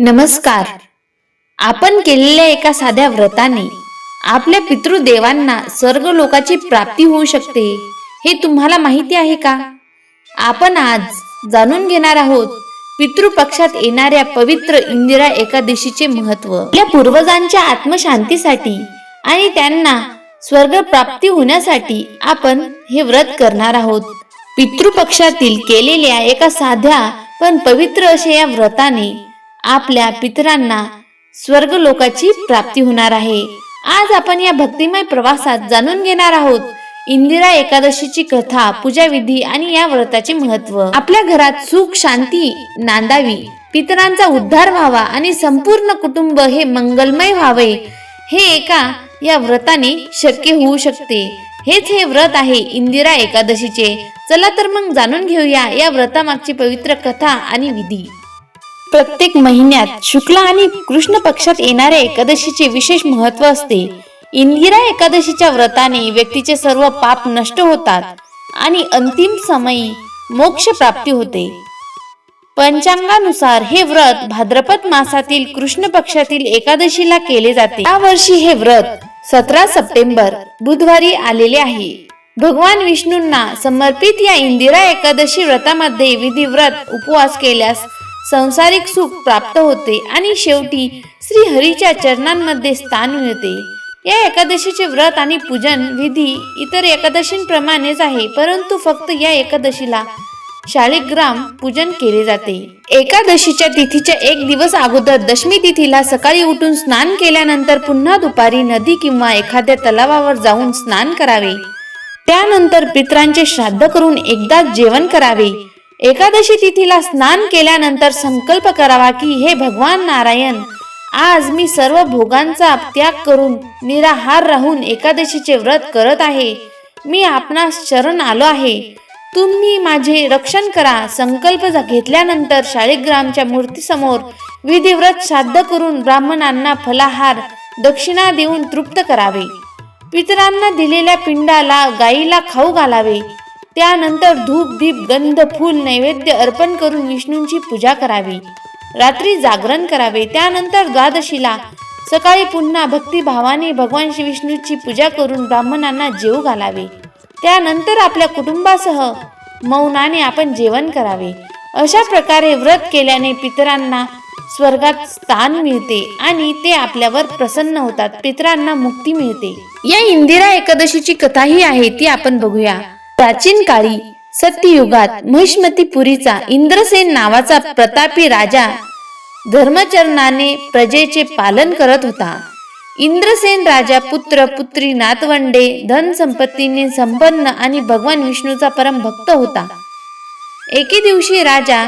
नमस्कार. आपण केलेल्या एका साध्या व्रताने आपल्या पितृदेवांना स्वर्ग लोकाची प्राप्ती होऊ शकते हे तुम्हाला माहिती आहे का? आपण आज जाणून घेणार आहोत पितृपक्षात येणाऱ्या पवित्र इंदिरा एकादशीचे महत्त्व. आपल्या पूर्वजांच्या आत्मशांतीसाठी आणि त्यांना स्वर्ग प्राप्ती होण्यासाठी आपण हे व्रत करणार आहोत. पितृपक्षातील केलेल्या एका साध्या पण पवित्र अशा या व्रताने आपल्या पितरांना स्वर्ग लोकाची प्राप्ती होणार आहे. आज आपण या भक्तिमय प्रवासात जाणून घेणार आहोत इंदिरा एकादशीची कथा पूजाविधी आणि या व्रताचे महत्त्व आपल्या घरात सुख शांती नांदावी पितरांचा उद्धार व्हावा आणि संपूर्ण कुटुंब हे मंगलमय व्हावे हे एका या व्रताने शक्य होऊ शकते. हेच हे व्रत आहे इंदिरा एकादशीचे. चला तर मग जाणून घेऊया या व्रतामागची पवित्र कथा आणि विधी. प्रत्येक महिन्यात शुक्ल आणि कृष्ण पक्षात येणाऱ्या एकादशीचे विशेष महत्त्व असते. इंदिरा एकादशीच्या व्रताने व्यक्तीचे सर्व पाप नष्ट होतात आणि अंतिम समयी मोक्ष प्राप्ती होते. पंचांगानुसार हे व्रत भाद्रपद मासातील कृष्ण पक्षातील एकादशीला केले जाते. या वर्षी हे व्रत सतरा सप्टेंबर बुधवारी आलेले आहे. भगवान विष्णूंना समर्पित या इंदिरा एकादशी व्रतामध्ये विधिव्रत उपवास केल्यास संसारिक सुख प्राप्त होते आणि शेवटी श्री हरीच्या चरणांमध्ये स्थान मिळते. या एकादशीचे व्रत आणि पूजन विधी इतर एकादशींप्रमाणेच आहे परंतु फक्त या एकादशीला शाळेग्राम पूजन केले जाते. एकादशीच्या तिथीच्या एक दिवस अगोदर दशमी तिथीला सकाळी उठून स्नान केल्यानंतर पुन्हा दुपारी नदी किंवा एखाद्या तलावावर जाऊन स्नान करावे. त्यानंतर पित्रांचे श्राद्ध करून एकदा जेवण करावे. एकादशी तिथीला स्नान केल्यानंतर संकल्प करावा की हे भगवान नारायण आज मी सर्व भोगांचा त्याग करून निराहार राहून एकादशीचे व्रत करत आहे. मी आपणास शरण आलो आहे. तुम्ही माझे रक्षण करा. संकल्प घेतल्यानंतर शाळिग्रामच्या मूर्तीसमोर विधिव्रत श्राद्ध करून ब्राह्मणांना फलाहार दक्षिणा देऊन तृप्त करावे. पितरांना दिलेल्या पिंडाला गाईला खाऊ घालावे. त्यानंतर धूप दीप गंध फूल नैवेद्य अर्पण करून विष्णूंची पूजा करावी. रात्री जागरण करावे. त्यानंतर द्वादशीला सकाळी पुन्हा भक्तिभावाने भगवान श्री विष्णूची पूजा करून ब्राह्मणांना जेव घालावे. त्यानंतर आपल्या कुटुंबासह मौनाने आपण जेवण करावे. अशा प्रकारे व्रत केल्याने पितरांना स्वर्गात स्थान मिळते आणि ते आपल्यावर प्रसन्न होतात. पितरांना मुक्ती मिळते. या इंदिरा एकादशीची कथाही आहे ती आपण बघूया. प्राचीन काळी सत्ययुगात महिष्मतीपुरीचा इंद्रसेन नावाचा प्रतापी राजा धर्मचरणाने प्रजेचे पालन करत होता. इंद्रसेन राजा पुत्र पुत्री नातवंडे धन संपत्तीने संपन्न आणि भगवान विष्णूचा परम भक्त होता. एके दिवशी राजा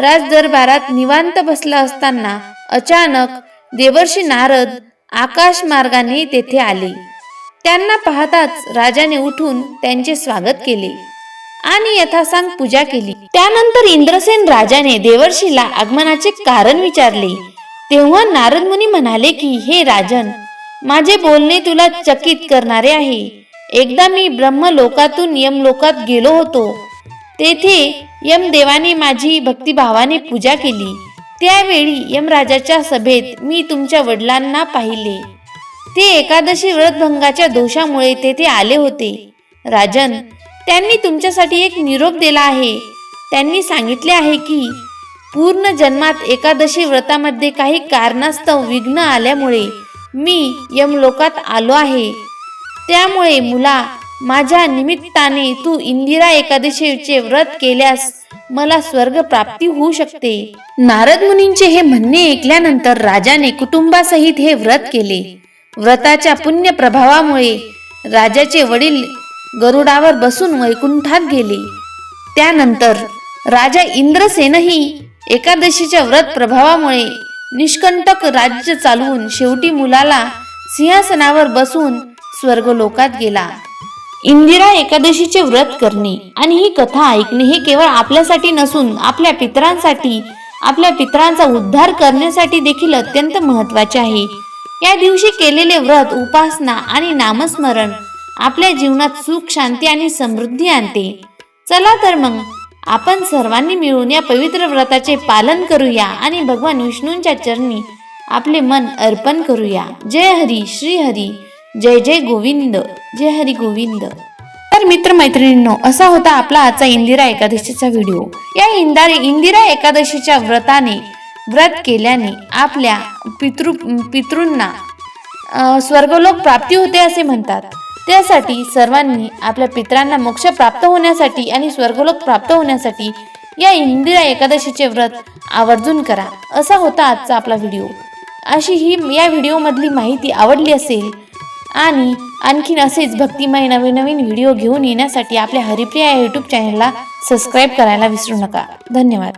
राजदरबारात निवांत बसला असताना अचानक देवर्षी नारद आकाश मार्गाने तेथे आले. त्यांना पाहताच राजाने उठून त्यांचे स्वागत केले आणि यथासांग पूजा केली. त्यानंतर इंद्रसेन राजाने देवर्षीला आगमनाचे कारण विचारले. तेव्हा नारद मुनी म्हणाले की हे राजन माझे बोलणे तुला चकित करणारे आहे. एकदा मी ब्रह्मलोकातून यमलोकात गेलो होतो. तेथे यमदेवाने माझी भक्तिभावाने पूजा केली. त्यावेळी यमराजाच्या सभेत मी तुमच्या वडिलांना पाहिले. ते एकादशी व्रतभंगाच्या दोषामुळे तेथे आले होते. राजन त्यांनी तुमच्यासाठी एक निरोप दिला आहे. त्यांनी सांगितले आहे की पूर्ण जन्मात एकादशी व्रतामध्ये काही कारणास्तव विघ्न आल्यामुळे मी यमलोकात आलो आहे. त्यामुळे मुला माझ्या निमित्ताने तू इंदिरा एकादशीचे व्रत केल्यास मला स्वर्ग प्राप्ती होऊ शकते. नारद मुनींचे हे म्हणणे ऐकल्यानंतर राजाने कुटुंबासहित हे व्रत केले. व्रताच्या पुण्य प्रभावामुळे राजाचे वडील गरुडावर बसून वैकुंठात गेले. त्यानंतर राजा इंद्रसेनही एकादशीच्या व्रत प्रभावामुळे निष्कंटक राज्य चालवून शेवटी मुलाला सिंहासनावर बसून स्वर्गलोकात गेला. इंदिरा एकादशीचे व्रत करणे आणि ही कथा ऐकणे हे केवळ आपल्यासाठी नसून आपल्या पितरांसाठी आपल्या पितरांचा उद्धार करण्यासाठी देखील अत्यंत महत्त्वाचे आहे. या दिवशी केलेले व्रत उपासना आणि नामस्मरण आपल्या जीवनात सुख शांती आणि समृद्धी आणते. चला तर मग आपण सर्वांनी मिळून या पवित्र व्रताचे पालन करूया आणि भगवान विष्णूंच्या चरणी आपले मन अर्पण करूया. जय हरी श्री हरी जय जय गोविंद जय हरी गोविंद. तर मित्रमैत्रिणींनो असा होता आपला आजचा इंदिरा एकादशीचा व्हिडिओ. या इंदारे इंदिरा एकादशीच्या व्रताने व्रत केल्याने आपल्या पितृ पितृंना स्वर्गलोक प्राप्ती होते असे म्हणतात. त्यासाठी सर्वांनी आपल्या पित्रांना मोक्ष प्राप्त होण्यासाठी आणि स्वर्गलोक प्राप्त होण्यासाठी या इंदिरा एकादशीचे व्रत आवर्जून करा असा होता आजचा आपला व्हिडिओ. अशी ही या व्हिडिओमधली माहिती आवडली असेल आणि आणखीन असेच भक्तिमय नवीन नवीन व्हिडिओ घेऊन येण्यासाठी आपल्या हरिप्रिया यूट्यूब चॅनलला सबस्क्राईब करायला विसरू नका. धन्यवाद.